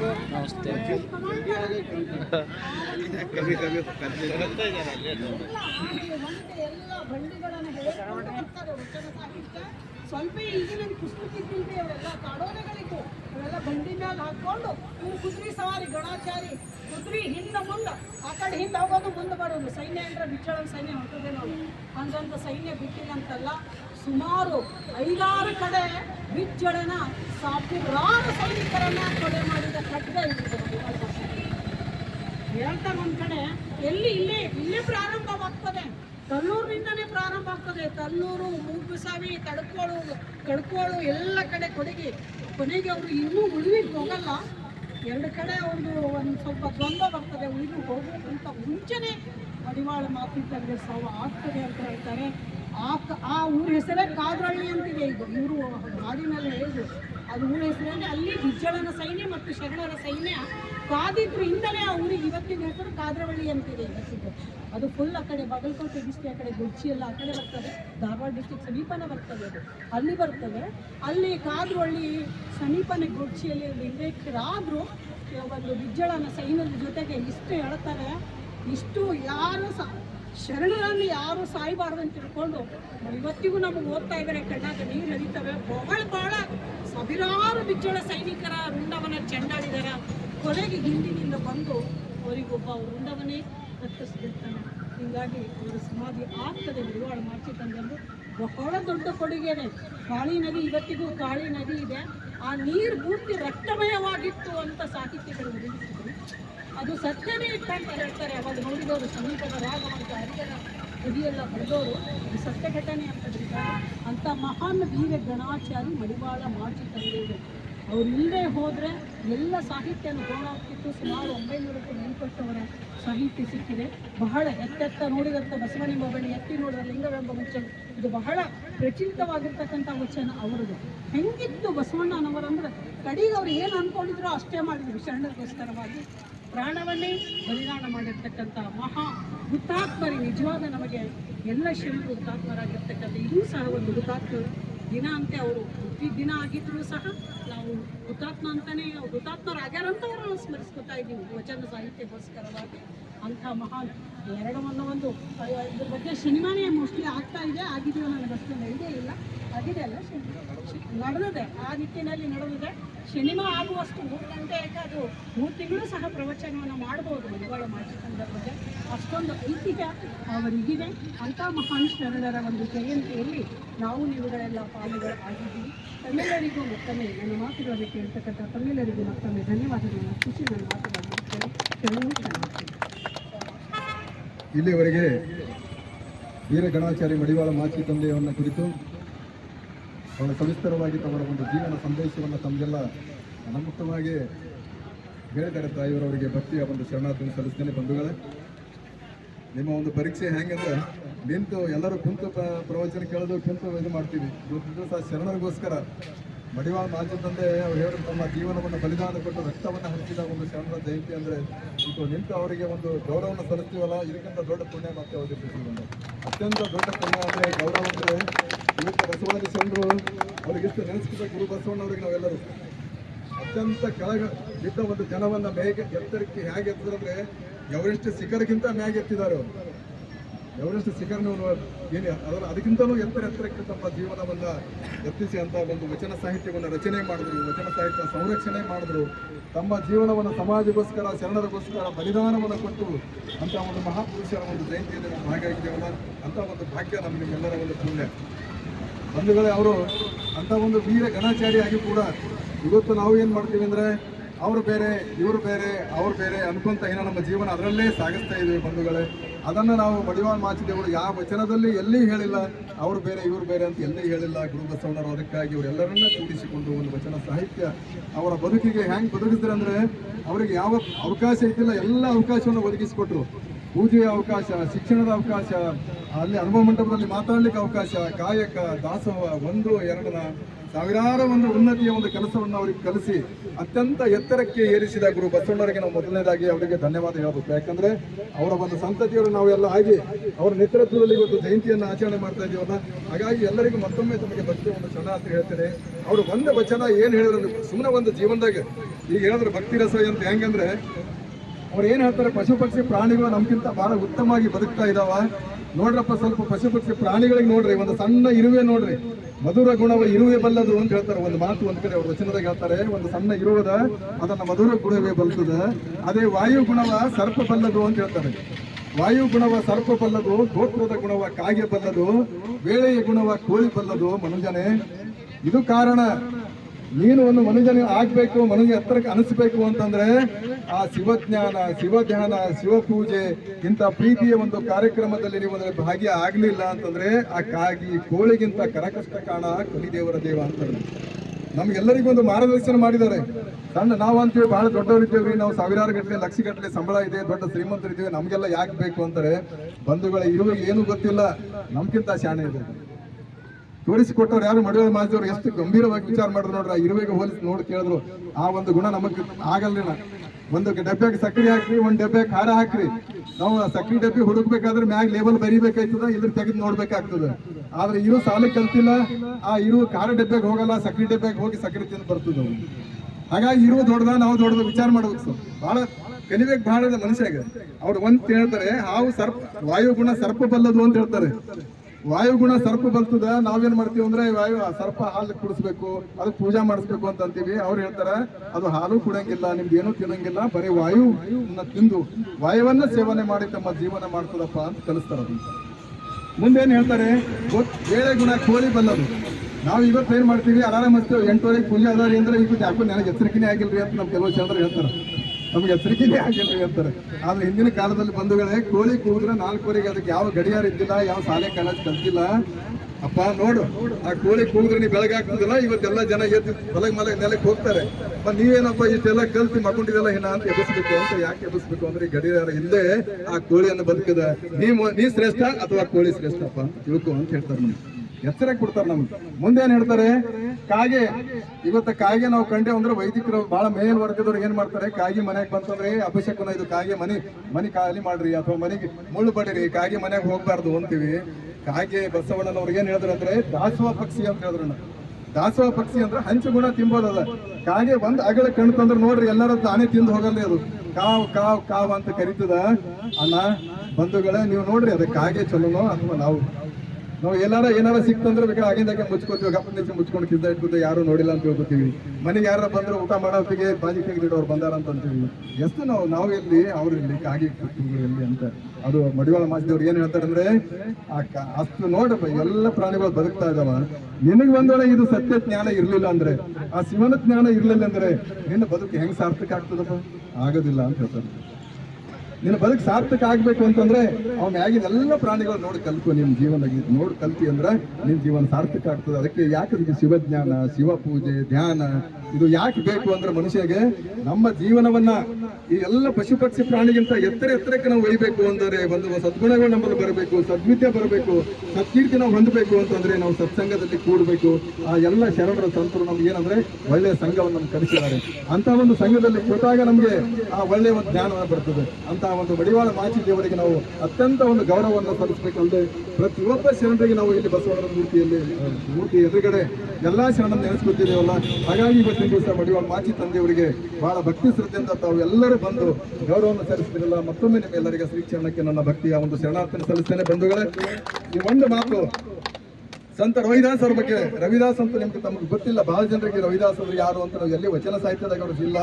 ನಮಸ್ತೆ. ಸ್ವಲ್ಪ ಈಗಿನ ಪುಸ್ತಕ ಇದ್ದಿಲ್ರಿ ಅವರೆಲ್ಲ ಕಾಡೋನೆಗಳಿತ್ತು ಅವೆಲ್ಲ ಬಂಡಿ ಮೇಲೆ ಹಾಕೊಂಡು ಇವು ಕುದುರೆ ಸವಾರಿ ಗಣಾಚಾರಿ ಕುದುರೆ ಹಿಂದೆ ಮುಂದೆ ಆ ಕಡೆ ಹಿಂದೆ ಹೋಗೋದು, ಮುಂದೆ ಬರೋದು. ಸೈನ್ಯ ಅಂದ್ರೆ ಬಿಚ್ಚಳ ಸೈನ್ಯ ಹೊಂಟದೆ ನೋಡಿ. ಸೈನ್ಯ ಸೈನ್ಯ ಬಿಟ್ಟಿಲ್ಲಂತಲ್ಲ ಸುಮಾರು ಐದಾರು ಕಡೆ ಬಿಜ್ಜಳನ ಸಾವಿರಾರು ಸೈನಿಕರನ್ನ ಕೊಲೆ ಮಾಡಿದ ಖಡ್ಗ ಹೇಳ್ತಾ ಒಂದ್ ಕಡೆ, ಎಲ್ಲಿ ಇಲ್ಲೇ ಇಲ್ಲೇ ಪ್ರಾರಂಭವಾಗ್ತದೆ. ಕಲ್ಲೂರಿನಿಂದನೇ ಪ್ರಾರಂಭ ಆಗ್ತದೆ. ಕಲ್ಲೂರು, ಮೂಗುಸಾವಿ, ತಡ್ಕೋಳು, ಕಡ್ಕೋಳು ಎಲ್ಲ ಕಡೆ ಕೊಡಗಿ. ಕೊನೆಗೆ ಅವರು ಇನ್ನೂ ಉಳಿವಿಗೆ ಹೋಗಲ್ಲ. ಎರಡು ಕಡೆ ಒಂದು ಒಂದು ಸ್ವಲ್ಪ ದ್ವಂದ್ವ ಬರ್ತದೆ. ಉಳಿದು ಹೋಗೋಕ್ಕಿಂತ ಮುಂಚೆನೆ ಮಡಿವಾಳ ಮಾತಿದ್ದಂಗೆ ಸಾವು ಆಗ್ತದೆ ಅಂತ ಹೇಳ್ತಾರೆ. ಆ ಆ ಊರ ಹೆಸರೇ ಕಾದ್ರಳ್ಳಿ ಅಂತಿದೆ ಇದು. ಇವರು ಹಾಡಿನಲ್ಲಿ ಹೇಳಿದ್ರು. ಅದು ಊರ ಹೆಸರಲ್ಲಿ ಅಲ್ಲಿ ಬಿಜ್ಜಳನ ಸೈನ್ಯ ಮತ್ತು ಶರಣರ ಸೈನ್ಯ ಕಾದಿದ್ರು ಇಂದಲೇ ಆ ಊರಿಗೆ. ಇವತ್ತಿನ ಹೆಸರು ಕಾದ್ರವಳ್ಳಿ ಅಂತಿದೆ ಹೆಸರು. ಅದು ಫುಲ್ ಆ ಕಡೆ ಬಾಗಲಕೋಟೆ ಡಿಸ್ಟ್ರಿಕ್ಟ್ ಆ ಕಡೆ ಗೊಜ್ಜಿ ಎಲ್ಲ ಆ ಕಡೆ ಬರ್ತದೆ. ಧಾರವಾಡ ಡಿಸ್ಟ್ರಿಕ್ಟ್ ಸಮೀಪನೇ ಬರ್ತದೆ ಅದು. ಅಲ್ಲಿ ಬರ್ತದೆ. ಅಲ್ಲಿ ಕಾದ್ರವಳ್ಳಿ ಸಮೀಪನೇ ಗೊಜ್ಜಿಯಲ್ಲಿ ಲಿಂಗೈಕ್ಯರಾದರೂ ಒಂದು ಬಿಜ್ಜಳನ ಸೈನ್ಯದ ಜೊತೆಗೆ ಇಷ್ಟು ಹೇಳ್ತಾರೆ. ಇಷ್ಟು ಯಾರು ಸಹ ಶರಣರನ್ನು ಯಾರು ಸಾಯಬಾರ್ದು ಅಂತ ತಿಳ್ಕೊಂಡು ಇವತ್ತಿಗೂ ನಮಗೆ ಓದ್ತಾ ಇದ್ದಾರೆ ಕಣ್ಣಾಗ ನೀರು ಹರಿತವೆ. ಬಹಳ ಬಹಳ ಸಾವಿರಾರು ಬಿಚ್ಚಳ ಸೈನಿಕರ ವೃಂದವನ ಚೆಂಡಾಡಿದಾರ. ಕೊನೆಗೆ ಹಿಂದಿನಿಂದ ಬಂದು ಅವರಿಗೊಬ್ಬ ವೃಂದವನೇ ಕತ್ತರಿಸ್ಬಿಡ್ತಾನೆ ಹೀಗಾಗಿ ಅವರ ಸಮಾಧಿ ಆಗ್ತದೆ. ನಿರ್ವಾಳ ತಂದೆಂದು ಬಹಳ ದೊಡ್ಡ ಕೊಡುಗೆನೆ. ಕಾಳಿ ನದಿ ಇವತ್ತಿಗೂ ಕಾಳಿ ನದಿ ಇದೆ. ಆ ನೀರು ಪೂರ್ತಿ ರಕ್ತಮಯವಾಗಿತ್ತು ಅಂತ ಸಾಹಿತ್ಯಗಳು ಅದು ಸತ್ಯನೇ ಅಂತ ಹೇಳ್ತಾರೆ. ಅವಾಗ ನೋಡಿದವರು ಸಮೀಪದ ರಾಗ ಮತ್ತು ಹರಿಯರ ನದಿಯೆಲ್ಲ ಬರೆದವರು ಅದು ಸತ್ಯ ಘಟನೆ ಅಂತ ಅಂಥ ಮಹಾನ್ ವೀರ ಗಣಾಚಾರಿ ಮಡಿವಾಳ ಮಾಚಿ ತಂದೆಯವರು ಅವ್ರು ಇಲ್ಲದೆ ಹೋದರೆ ಎಲ್ಲ ಸಾಹಿತ್ಯನ ಹೋರಾಡ್ತಿತ್ತು ಸುಮಾರು ಒಂಬೈನೂರಕ್ಕೂ ಮೇಲ್ಪಟ್ಟವರ ಸಾಹಿತ್ಯ ಸಿಕ್ಕಿದೆ. ಬಹಳ ಎತ್ತೆತ್ತ ನೋಡಿದಂಥ ಬಸವನಿಂಬ ಬಳಿ ಎತ್ತಿ ನೋಡಿದ ಲಿಂಗವೆಂಬ ವಚನ ಇದು ಬಹಳ ಪ್ರಚಲಿತವಾಗಿರ್ತಕ್ಕಂಥ ವಚನ ಅವರದು. ಹೆಂಗಿತ್ತು ಬಸವಣ್ಣನವರಂದ್ರೆ, ಕಡೆಗೆ ಅವ್ರು ಏನು ಅಂದ್ಕೊಂಡಿದ್ರು ಅಷ್ಟೇ ಮಾಡಿದ್ರು ಶರಣರಿಗೋಸ್ಕರವಾಗಿ. ಪ್ರಾಣವನ್ನೇ ಬಲಿದಾನ ಮಾಡಿರ್ತಕ್ಕಂಥ ಮಹಾ ಹುತಾತ್ಮರಿ, ನಿಜವಾದ ನಮಗೆ ಎಲ್ಲ ಶಿವರು ಹುತಾತ್ಮರಾಗಿರ್ತಕ್ಕಂಥ ಇದೂ ಸಹ ಒಂದು ಹುತಾತ್ಮ ದಿನ ಅಂತೆ ಅವರು ಪ್ರತಿ ದಿನ ಆಗಿದ್ರು ಸಹ ನಾವು ಹುತಾತ್ಮ ಅಂತಾನೆ ಹುತಾತ್ಮರಾಗ್ಯಾರಂತ ಅವರನ್ನು ಸ್ಮರಿಸ್ಕೊತಾ ಇದ್ದೀವಿ. ವಚನ ಸಾಹಿತ್ಯಕ್ಕೋಸ್ಕರವಾಗಿ ಅಂಥ ಮಹಾನ್ ಎರಡವನ್ನು ಒಂದು ಇದ್ರ ಬಗ್ಗೆ ಸಿನಿಮಾನೇ ಮೋಸ್ಟ್ಲಿ ಆಗ್ತಾ ಇದೆ, ಆಗಿದೆಯೋ ನನಗೆ ಅಷ್ಟೊಂದು ಐಡಿಯಾ ಇಲ್ಲ. ಆಗಿದೆ ಅಲ್ಲ ನಡೆದಿದೆ. ಆ ನಿಟ್ಟಿನಲ್ಲಿ ನಡೆದಿದೆ. ಸಿನಿಮಾ ಆಗುವಷ್ಟು ಮೂರು ಗಂಟೆಗೆ ಅದು? ಮೂರು ತಿಂಗಳು ಸಹ ಪ್ರವಚನವನ್ನು ಮಾಡ್ಬೋದು ಮಡಿವಾಳ ಮಾಡಿಸಿಕೊಂಡ ಬಗ್ಗೆ ಅಷ್ಟೊಂದು ಐತಿಹ್ಯ ಅವರಿಗಿದೆ. ಅಂಥ ಮಹಾನ್ ಶರಣರ ಒಂದು ಜಯಂತಿಯಲ್ಲಿ ನಾವು ನೀವುಗಳೆಲ್ಲ ಪಾಲುಗಳು ಆಗಿದ್ದೀವಿ ತಮ್ಮೆಲ್ಲರಿಗೂ ಮತ್ತೊಮ್ಮೆ ನನ್ನ ಮಾತುಗಳನ್ನು ಕೇಳ್ತಕ್ಕಂಥ ತಮ್ಮೆಲ್ಲರಿಗೂ ಮತ್ತೊಮ್ಮೆ ಧನ್ಯವಾದಗಳನ್ನು ಖುಷಿ ನನ್ನ ಮಾತುಗಳನ್ನು ಇಲ್ಲಿವರೆಗೆ. ವೀರ ಗಣಾಚಾರಿ ಮಡಿವಾಳ ಮಾಚಿ ಕುರಿತು ಬಹಳ ಸವಿಸ್ತರವಾಗಿ ತಮ್ಮ ಒಂದು ಜೀವನ ಸಂದೇಶವನ್ನು ತಮಗೆಲ್ಲ ಅನಮುಕ್ತವಾಗಿ ಹೇಳಿದ್ದಾರೆ ತಾಯಿಯವರವರಿಗೆ ಭಕ್ತಿಯ ಒಂದು ಶರಣಾರ್ಥಿ ಸಲ್ಲಿಸ್ತೇನೆ ಬಂಧುಗಳೇ. ನಿಮ್ಮ ಒಂದು ಪರೀಕ್ಷೆ ಹೆಂಗಂದ್ರೆ ನಿಂತು ಎಲ್ಲರೂ ಕುಂತು ಪ್ರವಚನ ಕೇಳೋದು, ಕುಂತು ಇದು ಮಾಡ್ತೀವಿ. ಸಹ ಶರಣರಿಗೋಸ್ಕರ ಮಡಿವಾಳ ಮಾಜಿ ತಂದೆ ಅವ್ರು ಹೇಳಿದ್ರು, ತಮ್ಮ ಜೀವನವನ್ನು ಬಲಿದಾನ ಕೊಟ್ಟು ರಕ್ತವನ್ನು ಹಂಚಿದ ಒಂದು ಶರಣರ ಜಯಂತಿ ಅಂದ್ರೆ ಇದು ನಿಂತು ಅವರಿಗೆ ಒಂದು ಗೌರವವನ್ನು ಸಲ್ಲಿಸ್ತೀವಲ್ಲ, ಇದಕ್ಕಿಂತ ದೊಡ್ಡ ಪುಣ್ಯ ಮತ್ತೆ ಅವರಿಗೆ ಅತ್ಯಂತ ದೊಡ್ಡ ಪುಣ್ಯ ಅಂದ್ರೆ ಗೌರವ ಅಂದ್ರೆ ಇವತ್ತು ಬಸವಾದಿ ಜನರು ಅವರಿಗಿಷ್ಟು ನೆನೆಸ್ಕೊಂಡ ಗುರು ಬಸವಣ್ಣವ್ರಿಗೆ ನಾವೆಲ್ಲರೂ. ಅತ್ಯಂತ ಕೆಳಗ ಬಿದ್ದ ಒಂದು ಜನವನ್ನ ಮೇಗೆ ಎತ್ತರಕ್ಕೆ ಹೇಗೆ ಎತ್ತಿದ್ರೆ ಎವರೆಸ್ಟ್ ಶಿಖರ್ಗಿಂತ ಮ್ಯಾಗ ಎತ್ತಿದ್ದಾರೆ ಅವರು ಎವರೆಸ್ಟ್ ನೀವು ಏನು, ಅದರ ಅದಕ್ಕಿಂತಲೂ ಎತ್ತರ ಎತ್ತರಕ್ಕೆ ತಮ್ಮ ಜೀವನವನ್ನ ಎತ್ತಿಸಿ ಅಂತ ಒಂದು ವಚನ ಸಾಹಿತ್ಯವನ್ನು ರಚನೆ ಮಾಡಿದ್ರು, ವಚನ ಸಾಹಿತ್ಯ ಸಂರಕ್ಷಣೆ ಮಾಡಿದ್ರು. ತಮ್ಮ ಜೀವನವನ್ನು ಸಮಾಜಗೋಸ್ಕರ, ಶರಣರಿಗೋಸ್ಕರ ಬಲಿದಾನವನ್ನು ಕೊಟ್ಟು ಅಂತ ಒಂದು ಮಹಾಪುರುಷರ ಒಂದು ಜಯಂತಿಯಲ್ಲಿ ನಾವು ಭಾಗಿಯಾಗಿದ್ದೇವಲ್ಲ, ಅಂತ ಒಂದು ಭಾಗ್ಯ ನಮ್ಮ ನಿಮ್ಮೆಲ್ಲರ ಒಂದು ಪುಣ್ಯ ಬಂಧುಗಳೇ, ಅವರು ಅಂತ ಒಂದು ವೀರ ಘನಾಚಾರಿಯಾಗಿ ಕೂಡ ಇವತ್ತು ನಾವು ಏನು ಮಾಡ್ತೀವಿ ಅಂದರೆ ಅವರು ಬೇರೆ, ಇವರು ಬೇರೆ, ಅವರು ಬೇರೆ ಅನ್ಕೊಂತ ಏನೋ ನಮ್ಮ ಜೀವನ ಅದರಲ್ಲೇ ಸಾಗಿಸ್ತಾ ಇದ್ದೀವಿ ಬಂಧುಗಳೇ. ಅದನ್ನು ನಾವು ಮಡಿವಾಳ ಮಾಚಿದೇವರು ಯಾವ ವಚನದಲ್ಲಿ ಎಲ್ಲಿ ಹೇಳಿಲ್ಲ, ಅವರು ಬೇರೆ, ಇವರು ಬೇರೆ ಅಂತ ಎಲ್ಲಿ ಹೇಳಿಲ್ಲ, ಗುರು ಬಸವಣ್ಣರು ಅದಕ್ಕಾಗಿ ಇವರೆಲ್ಲರನ್ನ ಕೂಡಿಸಿಕೊಂಡು ಒಂದು ವಚನ ಸಾಹಿತ್ಯ ಅವರ ಬದುಕಿಗೆ ಹ್ಯಾಂಗೆ ಬದುಕಿದ್ರೆ ಅಂದರೆ ಅವರಿಗೆ ಯಾವ ಅವಕಾಶ ಇದ್ದಿಲ್ಲ, ಎಲ್ಲ ಅವಕಾಶವನ್ನು ಒದಗಿಸಿಕೊಟ್ರು. ಪೂಜೆಯ ಅವಕಾಶ, ಶಿಕ್ಷಣದ ಅವಕಾಶ, ಅಲ್ಲಿ ಅನುಭವ ಮಂಟಪದಲ್ಲಿ ಮಾತಾಡಲಿಕ್ಕೆ ಅವಕಾಶ, ಕಾಯಕ, ದಾಸೋಹ, ಒಂದು ಎರಡನ ಸಾವಿರಾರು ಒಂದು ಉನ್ನತಿಯ ಒಂದು ಕೆಲಸವನ್ನು ಅವರಿಗೆ ಕಲಿಸಿ ಅತ್ಯಂತ ಎತ್ತರಕ್ಕೆ ಏರಿಸಿದ ಗುರು ಬಸವಣ್ಣರಿಗೆ ನಾವು ಮೊದಲನೇದಾಗಿ ಅವರಿಗೆ ಧನ್ಯವಾದ ಹೇಳಬೇಕು. ಯಾಕಂದ್ರೆ ಅವರ ಒಂದು ಸಂತತಿಯವರು ನಾವೆಲ್ಲ ಆಗಿ ಅವರ ನೇತೃತ್ವದಲ್ಲಿ ಇವತ್ತು ಜಯಂತಿಯನ್ನು ಆಚರಣೆ ಮಾಡ್ತಾ ಇದೀವಲ್ಲ ಹಾಗಾಗಿ ಎಲ್ಲರಿಗೂ ಮತ್ತೊಮ್ಮೆ ತಮಗೆ ಭಕ್ತಿ ಒಂದು ಕ್ಷಣ ಅಂತ ಹೇಳ್ತೇನೆ. ಅವರು ಒಂದು ವಚನ ಏನು ಹೇಳಿದ್ರು ಸುಮ್ಮನೆ ಒಂದು ಜೀವನದಾಗ, ಈಗ ಹೇಳಿದ್ರೆ ಭಕ್ತಿ ರಸ ಅಂತ ಹೆಂಗಂದ್ರೆ ಅವ್ರು ಏನು ಹೇಳ್ತಾರೆ, ಪಶು ಪಕ್ಷಿ ಪ್ರಾಣಿಗಳು ನಮ್ಗಿಂತ ಬಹಳ ಉತ್ತಮವಾಗಿ ಬದುಕ್ತಾ ಇದಾವ. ನೋಡ್ರಪ್ಪ, ಸ್ವಲ್ಪ ಪಶು ಪಕ್ಷಿ ಪ್ರಾಣಿಗಳಿಗೆ ನೋಡ್ರಿ, ಒಂದು ಸಣ್ಣ ಇರುವೆ ನೋಡ್ರಿ. ಮಧುರ ಗುಣವ ಇರುವೆ ಬಲ್ಲದು ಅಂತ ಹೇಳ್ತಾರೆ. ಒಂದು ಮಾತು ಒಂದ್ ಕಡೆ ಅವ್ರು ವಚನದಾಗ ಹೇಳ್ತಾರೆ, ಒಂದು ಸಣ್ಣ ಇರುವದ, ಅದನ್ನ ಮಧುರ ಗುಣವೇ ಬಲ್ತದ ಅದೇ ವಾಯು ಗುಣವ ಸರ್ಪ ಬಲ್ಲದು ಅಂತ ಹೇಳ್ತಾರೆ. ವಾಯು ಗುಣವ ಸರ್ಪ ಬಲ್ಲದು, ಗೋತ್ರದ ಗುಣವ ಕಾಗೆ ಬಲ್ಲದು ವೇಳೆಯ ಗುಣವ ಕೋಳಿ ಬಲ್ಲದು, ಮನುಜನೇ. ಇದು ಕಾರಣ. ನೀನು ಒಂದು ಮನುಜನ ಆಗ್ಬೇಕು ಮನುಜ ಎತ್ತರಕ್ಕೆ ಅನಿಸ್ಬೇಕು ಅಂತಂದ್ರೆ ಆ ಶಿವಜ್ಞಾನ, ಶಿವಧ್ಯಾನ, ಶಿವಪೂಜೆ ಇಂಥ ಪ್ರೀತಿಯ ಒಂದು ಕಾರ್ಯಕ್ರಮದಲ್ಲಿ ನೀವು ಅದರಲ್ಲಿ ಭಾಗಿ ಆಗ್ಲಿಲ್ಲ ಅಂತಂದ್ರೆ ಆ ಕಾಗಿ ಕೋಳಿಗಿಂತ ಕರಕಷ್ಟ ಕಾಣ ಕಲಿದೇವರ ದೇವ ಅಂತಾರೆ ನಮ್ಗೆಲ್ಲರಿಗೂ ಒಂದು ಮಾರ್ಗದರ್ಶನ ಮಾಡಿದ್ದಾರೆ. ಸಣ್ಣ ನಾವು ಅಂತೀವಿ ಬಹಳ ದೊಡ್ಡವರಿದ್ದೇವ್ರಿ, ನಾವು ಸಾವಿರಾರು ಗಟ್ಟಲೆ, ಲಕ್ಷ ಗಟ್ಟಲೆ ಸಂಬಳ ಇದೆ, ದೊಡ್ಡ ಶ್ರೀಮಂತರಿದ್ದೇವೆ, ನಮಗೆಲ್ಲ ಯಾಕೆ ಬೇಕು ಅಂತಾರೆ ಬಂಧುಗಳ ಇರುವ ಏನು ಗೊತ್ತಿಲ್ಲ, ನಮ್ಗಿಂತ ಶಾಣೆ ಇದೆ. ತೋರಿಸಿಕೊಟ್ಟವ್ರು ಯಾರು? ಮಡಿವಾಳ ಮಾಜಿದವ್ರು ಎಷ್ಟು ಗಂಭೀರವಾಗಿ ವಿಚಾರ ಮಾಡಿದ್ರು ನೋಡ್ರಿ. ಇರುವೆಗೆ ಹೋಲಿಸಿ ನೋಡಿ ಕೇಳಿದ್ರು. ಆ ಒಂದು ಗುಣ ನಮಗೆ ಆಗಲ್ಲ ಒಂದು ಡಬ್ಬ್ಯಾಗ ಸಕ್ಕರೆ ಹಾಕ್ರಿ, ಒಂದು ಡಬ್ಬೆ ಖಾರ ಹಾಕ್ರಿ. ನಾವು ಸಕ್ಕರೆ ಡಬ್ಬಿ ಹುಡುಕ್ಬೇಕಾದ್ರೆ ಮ್ಯಾಗ ಲೇಬಲ್ ಬರಿಬೇಕಾಯ್ತದ ಇದ್ರ ತೆಗೆದು ನೋಡ್ಬೇಕಾಗ್ತದ. ಆದ್ರೆ ಇರು ಸಾಲ ಕಲ್ತಿಲ್ಲ. ಆ ಇರು ಖಾರ ಡಬ್ಬ್ಯಾಗ ಹೋಗಲ್ಲ ಸಕ್ಕರೆ ಡಬ್ಬ್ಯಾಗ ಹೋಗಿ ಸಕ್ಕರೆ ತಿಂದು ಬರ್ತದ. ಹಾಗಾಗಿ ಇರುವ ದೊಡ್ಡದ, ನಾವು ದೊಡ್ಡದ ವಿಚಾರ ಮಾಡ್ಬೇಕು ಸರ್. ಬಹಳ ಕಲಿಬೇಕು ಬಹಳ ಮನುಷ್ಯ ಮನುಷ್ಯಾಗ. ಅವ್ರು ಒಂದ್ ಹೇಳ್ತಾರೆ, ಹಾವು ಸರ್ಪ ವಾಯುಗುಣ ಸರ್ಪ ಬಲ್ಲದು ಅಂತ ಹೇಳ್ತಾರೆ. ವಾಯುಗುಣ ಸರ್ಪ ಬರ್ತದ, ನಾವೇನ್ ಮಾಡ್ತೀವಿ ಅಂದ್ರೆ ವಾಯು ಸರ್ಪ ಹಾಲು ಕುಡಿಸ್ಬೇಕು, ಅದಕ್ಕೆ ಪೂಜಾ ಮಾಡಿಸ್ಬೇಕು ಅಂತ ಅಂತೀವಿ ಅವ್ರು ಹೇಳ್ತಾರೆ, ಅದು ಹಾಲು ಕುಡಂಗಿಲ್ಲ ನಿಮ್ದು ಏನು ತಿನ್ನಂಗಿಲ್ಲ, ಬರೀ ವಾಯು ತಿಂದು, ವಾಯುವನ್ನ ಸೇವನೆ ಮಾಡಿ ತಮ್ಮ ಜೀವನ ಮಾಡ್ತದಪ್ಪ ಅಂತ ಕಲಿಸ್ತಾರ ಮುಂದೇನು ಹೇಳ್ತಾರೆ ಬೇಳೆ ಗುಣ ಕೋಳಿ ಬಲ್ಲದು. ನಾವು ಇವತ್ತು ಏನ್ ಮಾಡ್ತೀವಿ, ಅಲಾರಾಮ್ ಹಚ್ತೀವಿ ಎಂಟುವರೆಗೆ ಪೂಜೆ ಅದಾರಿ ಅಂದ್ರೆ ಇವತ್ತು ಯಾಕೋ ನನಗೆ ಎಚ್ಚರಿಕೆನೇ ಆಗಿಲ್ರಿ ಅಂತ ನಮ್ಮ ಕೆಲವು ಜನರು ಹೇಳ್ತಾರೆ. ನಮ್ಗೆ ಎಚ್ಚರಿಕೆನೇ ಆಗಿಲ್ಲ ಅಂತಾರೆ. ಆದ್ರೆ ಹಿಂದಿನ ಕಾಲದಲ್ಲಿ ಬಂಧುಗಳೇ, ಕೋಳಿ ಕೂಗಿದ್ರೆ ನಾಲ್ಕೂರಿಗೆ ಅದಕ್ಕೆ ಯಾವ ಗಡಿಯಾರ ಇದ್ದಿಲ್ಲ, ಯಾವ ಶಾಲೆ ಕಾಲೇಜ್ ಕಲ್ತಿಲ್ಲ. ಅಪ್ಪ ನೋಡು, ಆ ಕೋಳಿ ಕೂಗಿದ್ರೆ ನೀವು ಬೆಳಗಾಗ್ತದಲ್ಲ ಇವತ್ತೆಲ್ಲ ಜನ ಎದ್ದು ಹೊಲಗ್ ಮಲಗ ನೆಲಕ್ಕೆ ಹೋಗ್ತಾರೆ. ನೀವೇನಪ್ಪ ಇಷ್ಟೆಲ್ಲ ಕಲ್ತಿ ಮಕ್ಕೊಂಡಿದೆಲ್ಲ ಏನ ಅಂತ ಎಬ್ಬಿಸ್ಬೇಕು ಅಂತ ಯಾಕೆ ಎಬ್ಬಿಸ್ಬೇಕು ಅಂದ್ರೆ ಗಡಿಯಾರ ಹಿಂದೆ ಆ ಕೋಳಿಯನ್ನು ಬದುಕಿದ. ನೀ ನೀ ಶ್ರೇಷ್ಠ ಅಥವಾ ಕೋಳಿ ಶ್ರೇಷ್ಠಪ್ಪ ತಿಳ್ಕೊ ಅಂತ ಹೇಳ್ತಾರೆ ನಮ್ಗೆ. ಎಚ್ಚರ ಕೊಡ್ತಾರೆ ನಮ್ಗೆ. ಮುಂದೆ ಏನ್ ಹೇಳ್ತಾರೆ? ಕಾಗೆ, ಇವತ್ತ ಕಾಗೆ ನಾವು ಕಂಡೆ ಅಂದ್ರೆ ವೈದಿಕರು ಬಹಳ ಮೇಲ್ ವರ್ಗದವ್ರು ಏನ್ ಮಾಡ್ತಾರೆ? ಕಾಗೆ ಮನೆಗೆ ಬಂತಂದ್ರೆ ಅಭಿಷೇಕನ ಇದು ಕಾಗೆ ಮನೆ ಮನೆ ಖಾಲಿ ಮಾಡ್ರಿ ಅಥವಾ ಮನೆಗೆ ಮುಳ್ಳು ಬಡಿರಿ, ಕಾಗೆ ಮನೆಗೆ ಹೋಗ್ಬಾರ್ದು ಅಂತೀವಿ. ಕಾಗೆ ಬಸವಣ್ಣನವ್ರಿಗೆ ಏನ್ ಹೇಳಿದ್ರು ಅಂದ್ರೆ ದಾಸವಾ ಪಕ್ಷಿ ಅಂತ ಹೇಳಿದ್ರು ದಾಸವ ಪಕ್ಷಿ ಅಂದ್ರೆ ಹಂಚು ಗುಣ ತಿಂಬೋದದ ಕಾಗೆ ಒಂದ್ ಅಗಳ ಕಣ್ ತಂದ್ರೆ ನೋಡ್ರಿ ಎಲ್ಲರೂ ತಾನೇ ತಿಂದು ಹೋಗಲ್ಲ ಅದು. ಕಾವ್ ಕಾವ್ ಕಾವ್ ಅಂತ ಕರಿತದ. ಅಣ್ಣ, ಬಂಧುಗಳೇ, ನೀವು ನೋಡ್ರಿ ಅದು ಕಾಗೆ ಚಲೋನೋ ಅಥವಾ ನಾವು. ನಾವು ಎಲ್ಲಾರ ಏನಾರ ಸಿಕ್ತಂದ್ರೆ ಬೇಕಾದ್ರೆ ಆಗಿಂದಾಗೆ ಮುಚ್ಕೊತೀವಿ, ಗಪ್ಪ ಮುಚ್ಕೊಂಡು ಕಿದ್ದ ಇಟ್ಕೊತೀವಿ ಯಾರು ನೋಡಿಲ್ಲ ಅಂತ ಹೇಳ್ಕೊತೀವಿ ಮನೆಗೆ ಯಾರ ಬಂದ್ರೆ ಊಟ ಮಾಡೋತ್ತಿಗೆ ಬಾಜಿ ತೆಗೆದಿಡೋರು ಬಂದಾರ ಅಂತ ಅಂತೀವಿ. ಎಷ್ಟು ನಾವು ನಾವು ಇರ್ಲಿ ಅವ್ರು ಇಲ್ಲಿ ಕಾಗಿ ಅಂತ. ಅದು ಮಡಿವಾಳ ಮಾಸಿದವ್ರು ಏನ್ ಹೇಳ್ತಾರೆ ಅಂದ್ರೆ, ಆ ಕ- ಅಷ್ಟು ನೋಡಪ್ಪ, ಎಲ್ಲ ಪ್ರಾಣಿಗಳು ಬದುಕ್ತಾ ಇದಾವ. ನಿನಗೆ ಒಂದ್ ಇದು ಸತ್ಯ ಜ್ಞಾನ ಇರ್ಲಿಲ್ಲ ಅಂದ್ರೆ, ಆ ಶಿವನ ಜ್ಞಾನ ಇರ್ಲಿಲ್ಲ ಅಂದ್ರೆ ನಿನ್ನ ಬದುಕು ಹೆಂಗ್ ಸಾರ್ಥಕ ಆಗ್ತದಪ್ಪ? ಆಗೋದಿಲ್ಲ ಅಂತ ಹೇಳ್ತಾರೆ. ನಿನ್ನ ಬದುಕು ಸಾರ್ಥಕ ಆಗ್ಬೇಕು ಅಂತಂದ್ರೆ ಅವ್ನ ಆಗಿನ ಎಲ್ಲ ಪ್ರಾಣಿಗಳು ನೋಡಿ ಕಲ್ತು ನಿಮ್ ಜೀವನ ನೋಡಿ ಕಲ್ತಿ ಅಂದ್ರೆ ನಿಮ್ಮ ಜೀವನ ಸಾರ್ಥಕ ಆಗ್ತದೆ. ಅದಕ್ಕೆ ಯಾಕೆ ನಿಮಗೆ ಶಿವಜ್ಞಾನ ಶಿವ ಪೂಜೆ ಧ್ಯಾನ, ಇದು ಯಾಕೆ ಬೇಕು ಅಂದ್ರೆ ಮನುಷ್ಯಗೆ ನಮ್ಮ ಜೀವನವನ್ನ ಈ ಎಲ್ಲ ಪಶು ಪಕ್ಷಿ ಪ್ರಾಣಿಗಿಂತ ಎತ್ತರ ಎತ್ತರಕ್ಕೆ ನಾವು ಒಯ್ಬೇಕು ಅಂದರೆ ಒಂದು ಸದ್ಗುಣಗಳು ನಮ್ಮಲ್ಲಿ ಬರಬೇಕು, ಸದ್ವಿದ್ಯೆ ಬರಬೇಕು, ಸತ್ಕೀರ್ತಿ ನಾವು ಹೊಂದಬೇಕು ಅಂತಂದ್ರೆ ನಾವು ಸತ್ಸಂಗದಲ್ಲಿ ಕೂಡಬೇಕು. ಆ ಎಲ್ಲ ಶರಣರ ಸಂತರು ನಮ್ಗೆ ಏನಂದ್ರೆ ಒಳ್ಳೆಯ ಸಂಘವನ್ನು ನಮ್ಗೆ ಕಲಿಸಿದ್ದಾರೆ. ಅಂತ ಒಂದು ಸಂಘದಲ್ಲಿ ಕೂತಾಗ ನಮ್ಗೆ ಆ ಒಳ್ಳೆಯ ಒಂದು ಜ್ಞಾನ ಬರ್ತದೆ. ಅಂತ ಒಂದು ಮಡಿವಾಳ ಮಾಚಿ ದೇವರಿಗೆ ನಾವು ಅತ್ಯಂತ ಒಂದು ಗೌರವವನ್ನು ಸಲ್ಲಿಸಬೇಕಲ್ಲದೆ ಪ್ರತಿಯೊಬ್ಬ ಶರಣರಿಗೆ ನಾವು ಇಲ್ಲಿ ಬಸವಣ್ಣನ ಮೂರ್ತಿಯಲ್ಲಿ ಮೂರ್ತಿ ಎದುರುಗಡೆ ಎಲ್ಲ ಶರಣನ್ನು ನೆನೆಸ್ಕೊತಿದ್ದೇವಲ್ಲ ಹಾಗಾಗಿ ಇವತ್ತಿನ ದಿವಸ ಮಡಿವಾಳ ಮಾಚಿ ತಂದೆಯವರಿಗೆ ಬಹಳ ಭಕ್ತಿ ಶ್ರದ್ಧೆಯಿಂದ ತಾವು ಎಲ್ಲರೂ ಬಂದು ಗೌರವವನ್ನು ಸಲ್ಲಿಸ್ತಿರಲ್ಲ ಮತ್ತೊಮ್ಮೆ ನಿಮ್ಮೆಲ್ಲರಿಗೆ ಶ್ರೀ ಚರಣಕ್ಕೆ ನನ್ನ ಭಕ್ತಿಯ ಒಂದು ಶರಣಾರ್ಥನೆ ಸಲ್ಲಿಸ್ತೇನೆ. ಬಂಧುಗಳೇ ಈ ಒಂದು ಮಾತು ಸಂತ ರವಿದಾಸ್ ಅವ್ರ ಬಗ್ಗೆ, ರವಿದಾಸ್ ಅಂತ ನಿಮ್ಗೆ ತಮಗೆ ಗೊತ್ತಿಲ್ಲ ಬಹಳ ಜನರಿಗೆ ರವಿದಾಸ್ ಅವರು ಯಾರು ಅಂತ ನಾವು ಎಲ್ಲಿ ವಚನ ಸಾಹಿತ್ಯದಾಗ ಅವರು ಇಲ್ಲ.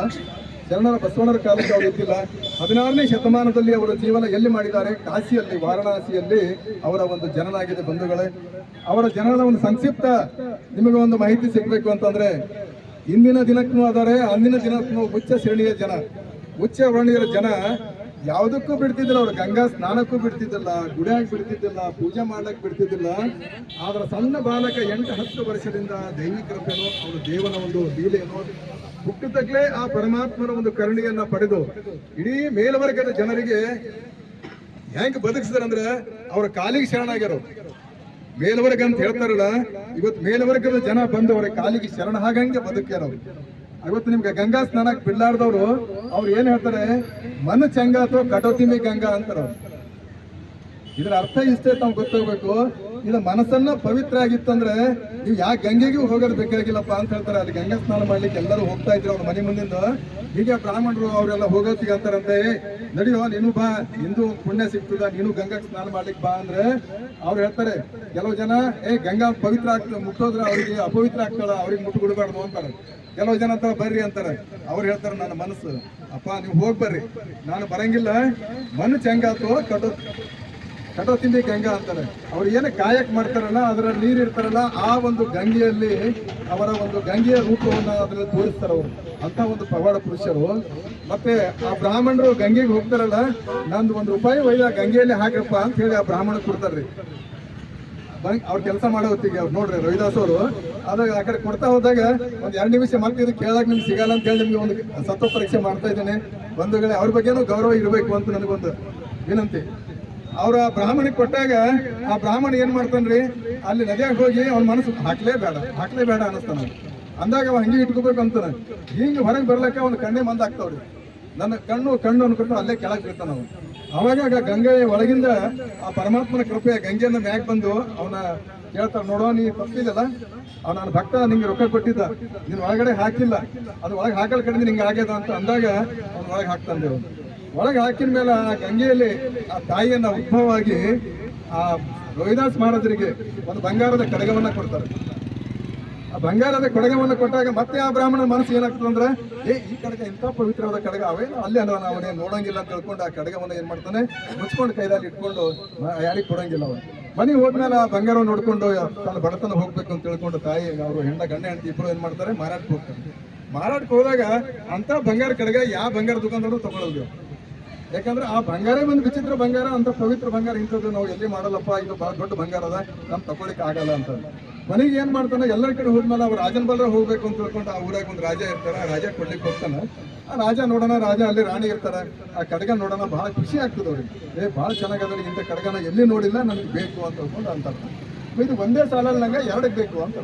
ಶರಣರ ಬಸವಣ್ಣರ ಕಾಲಕ್ಕೆ ಅವರು ಇದ್ದಿಲ್ಲ. ಹದಿನಾರನೇ ಶತಮಾನದಲ್ಲಿ ಅವರ ಜೀವನ ಎಲ್ಲಿ ಮಾಡಿದ್ದಾರೆ? ಕಾಶಿಯಲ್ಲಿ, ವಾರಣಾಸಿಯಲ್ಲಿ ಅವರ ಒಂದು ಜನನಾಗಿದೆ ಬಂಧುಗಳೇ. ಅವರ ಜನನ ಒಂದು ಸಂಕ್ಷಿಪ್ತ ನಿಮಗೆ ಒಂದು ಮಾಹಿತಿ ಸಿಗಬೇಕು ಅಂತಂದ್ರೆ, ಇಂದಿನ ದಿನಕ್ಕೂ ಆದರೆ ಅಂದಿನ ದಿನಕ್ಕೂ ಉಚ್ಚ ಶ್ರೇಣಿಯ ಜನ ಉಚ್ಚ ವರ್ಣಿಯರ ಜನ ಯಾವುದಕ್ಕೂ ಬಿಡ್ತಿದ್ದಿಲ್ಲ ಅವ್ರು. ಗಂಗಾ ಸ್ನಾನಕ್ಕೂ ಬಿಡ್ತಿದ್ದಿಲ್ಲ ಗುಡಿಯಾಗಿ ಬಿಡ್ತಿದ್ದಿಲ್ಲ, ಪೂಜೆ ಮಾಡ್ಲಿಕ್ಕೆ ಬಿಡ್ತಿದ್ದಿಲ್ಲ. ಆದ್ರ ಸಣ್ಣ ಬಾಲಕ ಎಂಟು ಹತ್ತು ವರ್ಷದಿಂದ ದೈವಿಕ ಅವರ ದೇವನ ಒಂದು ಲೀಲೆಯನ್ನು ಹುಟ್ಟಿದಾಗ್ಲೇ ಆ ಪರಮಾತ್ಮನ ಒಂದು ಕರುಣೆಯನ್ನ ಪಡೆದು ಇಡೀ ಮೇಲ್ವರ್ಗದ ಜನರಿಗೆ ಹೆಂಗ್ ಬದುಕಿಸಿದ್ರಂದ್ರೆ ಅವ್ರ ಕಾಲಿಗೆ ಶರಣಾಗ್ಯಾರ. ಮೇಲ್ವರ್ಗ ಅಂತ ಹೇಳ್ತಾರಲ್ಲ ಇವತ್ತು ಮೇಲ್ವರ್ಗದ ಜನ ಬಂದು ಅವ್ರ ಕಾಲಿಗೆ ಶರಣ ಹಾಗಂಗೆ ಬದುಕ್ಯಾರ ಅವ್ರು. ಇವತ್ತು ನಿಮ್ಗೆ ಗಂಗಾ ಸ್ನಾನಕ್ ಬಿಡ್ಲಾರ್ದವ್ರು, ಅವ್ರು ಏನ್ ಹೇಳ್ತಾರೆ ಮನ ಚಂಗ ಅಥವಾ ಕಟೋತಿಮಿ ಗಂಗಾ ಅಂತಾರ. ಇದ್ರ ಅರ್ಥ ಇಷ್ಟೇ ತಾವು ಗೊತ್ತಾಗ್ಬೇಕು ಇದು ಮನಸ್ಸನ್ನ ಪವಿತ್ರ ಆಗಿತ್ತಂದ್ರೆ ನೀವು ಯಾವ ಗಂಗೆಗೂ ಹೋಗೋದು ಬೇಕಾಗಿಲ್ಲಪ್ಪ ಅಂತ ಹೇಳ್ತಾರೆ. ಅಲ್ಲಿ ಗಂಗಾ ಸ್ನಾನ ಮಾಡ್ಲಿಕ್ಕೆ ಎಲ್ಲರೂ ಹೋಗ್ತಾ ಇದ್ರು ಅವ್ರ ಮನೆ ಮುಂದಿಂದ. ಹೀಗೆ ಬ್ರಾಹ್ಮಣರು ಅವರೆಲ್ಲ ಹೋಗೋತಿಗೆ ಅಂತಾರಂತೆ "ಏ, ನಡಿಯೋ ನೀನು ಬಾ. ನಿಂದು ಪುಣ್ಯ ಸಿಗ್ತದ ನೀನು ಗಂಗಾ ಸ್ನಾನ ಮಾಡ್ಲಿಕ್ಕೆ ಬಾ ಅಂದ್ರೆ ಅವ್ರು ಹೇಳ್ತಾರೆ ಕೆಲವು ಜನ ಏ ಗಂಗಾ ಪವಿತ್ರ ಆಗ್ತದೆ ಮುಟ್ಟೋದ್ರೆ ಅವ್ರಿಗೆ ಅಪವಿತ್ರ ಆಗ್ತಾಳ ಅವ್ರಿಗೆ ಮುಟ್ಟು ಬಿಡಬಾರ್ದು ಅಂತಾರೆ. ಕೆಲವು ಜನ ಅಂತ ಬರ್ರಿ ಅಂತಾರೆ. ಅವ್ರು ಹೇಳ್ತಾರೆ ನನ್ನ ಮನಸ್ಸು ಅಪ್ಪ ನೀವು ಹೋಗಿ ಬರ್ರಿ. ನಾನು ಬರಂಗಿಲ್ಲ. ಮನ್ಸು ಹೆಂಗಾತು ಕಟೋ ಕಟೋ ತಿಂಡಿ ಗಂಗಾ ಅಂತಾರೆ? ಅವ್ರು ಏನು ಕಾಯಕ್ ಮಾಡ್ತಾರಲ್ಲ ಅದರ ನೀರು ಇರ್ತಾರಲ್ಲ, ಆ ಒಂದು ಗಂಗೆಯಲ್ಲಿ ಅವರ ಒಂದು ಗಂಗೆಯ ರೂಪವನ್ನು ಅದರಲ್ಲಿ ತೋರಿಸ್ತಾರೆ ಅವರು. ಅಂತ ಒಂದು ಪವಾಡ ಪುರುಷರು. ಮತ್ತೆ ಆ ಬ್ರಾಹ್ಮಣರು ಗಂಗೆಗೆ ಹೋಗ್ತಾರಲ್ಲ, ನಂದು ಒಂದು ರೂಪಾಯಿ ಒಯ್ದ ಗಂಗೆಯಲ್ಲಿ ಹಾಕಪ್ಪ ಅಂತ ಹೇಳಿ ಆ ಬ್ರಾಹ್ಮಣ ಕೊಡ್ತಾರ್ರಿ. ಅವ್ರ ಕೆಲಸ ಮಾಡೋ ಹೊತ್ತಿಗೆ ಅವ್ರು ನೋಡ್ರಿ ರವಿದಾಸ್ ಅವರು. ಅದಾಗ ಆ ಕಡೆ ಕೊಡ್ತಾ ಹೋದಾಗ ಒಂದು ಎರಡು ನಿಮಿಷ ಮತ್ತೆ ಇದು ಕೇಳಕ್ ನಿಮ್ಗೆ ಸಿಗಲ್ಲ ಅಂತ ಹೇಳಿ ನಿಮ್ಗೆ ಒಂದು ಸತ್ವ ಪರೀಕ್ಷೆ ಮಾಡ್ತಾ ಇದ್ದೇನೆ. ಬಂಧುಗಳೇ ಅವ್ರ ಬಗ್ಗೆನೂ ಗೌರವ ಇರಬೇಕು ಅಂತ ನನಗೊಂದು ವಿನಂತಿ. ಅವ್ರ ಬ್ರಾಹ್ಮಣಿಗೆ ಕೊಟ್ಟಾಗ ಆ ಬ್ರಾಹ್ಮಣ ಏನ್ ಮಾಡ್ತಾನ್ರಿ? ಅಲ್ಲಿ ನದಿಯಾಗ ಹೋಗಿ ಅವ್ನ ಮನಸ್ಸು ಹಾಕ್ಲೇ ಬೇಡ ಹಾಕ್ಲೇ ಬೇಡ ಅನಿಸ್ತಾನ. ಅಂದಾಗ ಅವ ಹಂಗೆ ಇಟ್ಕೋಬೇಕು ಅಂತಾನೆ. ಹಿಂಗೆ ಹೊರಗೆ ಬರ್ಲಕ್ಕ ಅವ್ನ ಕಣ್ಣೇ ಮಂದ ಆಗ್ತಾವ್ರಿ. ನನ್ನ ಕಣ್ಣು ಕಣ್ಣು ಅನ್ಕೊಂಡು ಅಲ್ಲೇ ಕೆಳಗೆ ಬಿಡ್ತಾನ ಅವನು. ಅವಾಗ ಗಂಗೆ ಒಳಗಿಂದ ಆ ಪರಮಾತ್ಮನ ಕೃಪೆ ಗಂಗೆಯನ್ನ ಮ್ಯಾಗ ಬಂದು ಅವನ ಕೇಳ್ತಾರ ನೋಡೋ, ನೀ ತಪ್ಪಿದಲ್ಲ ಅವ್ ನಾನು ಭಕ್ತ, ನಿಂಗೆ ರೊಕ್ಕ ಕೊಟ್ಟಿದ್ದ. ನೀನ್ ಒಳಗಡೆ ಹಾಕಿಲ್ಲ. ಅದು ಒಳಗೆ ಹಾಕಲ್ ಕಡಿಮೆ ನಿಂಗೆ ಆಗ್ಯದ ಅಂತ ಅಂದಾಗ ಅವ್ನ ಒಳಗೆ ಹಾಕ್ತಾನೆ ಅವನು. ಒಳಗೆ ಹಾಕಿದ ಮೇಲೆ ಆ ಗಂಗೆಯಲ್ಲಿ ಆ ತಾಯಿಯನ್ನ ಉದ್ಭವವಾಗಿ ಆ ರೋಹಿದಾಸ್ ಮಹಾರಾಜರಿಗೆ ಒಂದು ಬಂಗಾರದ ಕಡಗವನ್ನ ಕೊಡ್ತಾರೆ. ಆ ಬಂಗಾರದ ಕಡಗವನ್ನು ಕೊಟ್ಟಾಗ ಮತ್ತೆ ಆ ಬ್ರಾಹ್ಮಣನ ಮನಸ್ಸು ಏನಾಗ್ತದೆ ಅಂದ್ರೆ, ಏ, ಈ ಕಡಗ ಇಂಥ ಪವಿತ್ರವಾದ ಕಡಗ ಅವೇನು? ಅಲ್ಲೇ ಅಲ್ಲ ಅವನೇ ನೋಡಂಗಿಲ್ಲ ಅಂತ ತಿಳ್ಕೊಂಡು ಆ ಕಡಗವನ್ನ ಏನ್ ಮಾಡ್ತಾನೆ? ಮುಚ್ಕೊಂಡು ಕೈದಲ್ಲಿ ಇಟ್ಕೊಂಡು ಯಾರಿಗೆ ಕೊಡಂಗಿಲ್ಲ ಅವನು. ಮನೆಗೆ ಹೋದ್ಮೇಲೆ ಆ ಬಂಗಾರ ನೋಡ್ಕೊಂಡು ತನ್ನ ಬಡತನ ಹೋಗ್ಬೇಕು ಅಂತ ತಿಳ್ಕೊಂಡು ತಾಯಿ, ಅವರು ಹೆಣ್ಣ, ಗಂಡ, ಹೆಂಡತಿ ಇಬ್ರು ಏನ್ ಮಾಡ್ತಾರೆ? ಮಾರಾಟಕ್ಕೆ ಹೋಗ್ತಾರೆ. ಮಾರಾಟಕ್ಕೆ ಹೋದಾಗ ಅಂತ ಬಂಗಾರ ಕಡಗ ಯಾವ ಬಂಗಾರ ದುಕಾನ್ ತಗೊಳ್ಳೋದು ಯಾಕಂದ್ರೆ ಆ ಬಂಗಾರ ಒಂದು ವಿಚಿತ್ರ ಬಂಗಾರ ಅಂತ ಪವಿತ್ರ ಬಂಗಾರ ಇಂಥದ್ದು ನಾವು ಎಲ್ಲಿ ಮಾಡಲ್ಲಪ್ಪ? ಇದು ಬಹಳ ದೊಡ್ಡ ಬಂಗಾರ ಅದ, ನಮ್ ತಗೊಳಿಕ್ ಆಗಲ್ಲ ಅಂತ ಕೊನೆಗೆ ಏನ್ ಮಾಡ್ತಾನೆ, ಎಲ್ಲರ ಕಡೆ ಹೋದ್ಮೇಲೆ ಅವ್ರು ರಾಜನ್ ಬಲ್ರ ಹೋಗ್ಬೇಕು ಅಂತ ತಿಳ್ಕೊಂಡು ಆ ಊರಾಗ ಒಂದು ರಾಜ ಇರ್ತಾರ, ಆ ರಾಜ ಕೊಡ್ಲಿಕ್ಕೆ ಹೋಗ್ತಾನೆ. ಆ ರಾಜ ನೋಡೋಣ, ರಾಜ ಅಲ್ಲಿ ರಾಣಿ ಇರ್ತಾರೆ, ಆ ಕಡಗ ನೋಡೋಣ, ಬಹಳ ಖುಷಿ ಆಗ್ತದೆ ಅವ್ರಿಗೆ. ಏ, ಬಹಳ ಚೆನ್ನಾಗದ ಇಂಥ ಕಡಗನ ಎಲ್ಲಿ ನೋಡಿಲ್ಲ ನನಗೆ ಬೇಕು ಅಂತ ಹೇಳ್ಕೊಂಡು ಅಂತಾರೆ. ಇದು ಒಂದೇ ಸಾಲಲ್ಲಿ ನಂಗೆ ಎರಡಕ್ಕೆ ಬೇಕು ಅಂತ.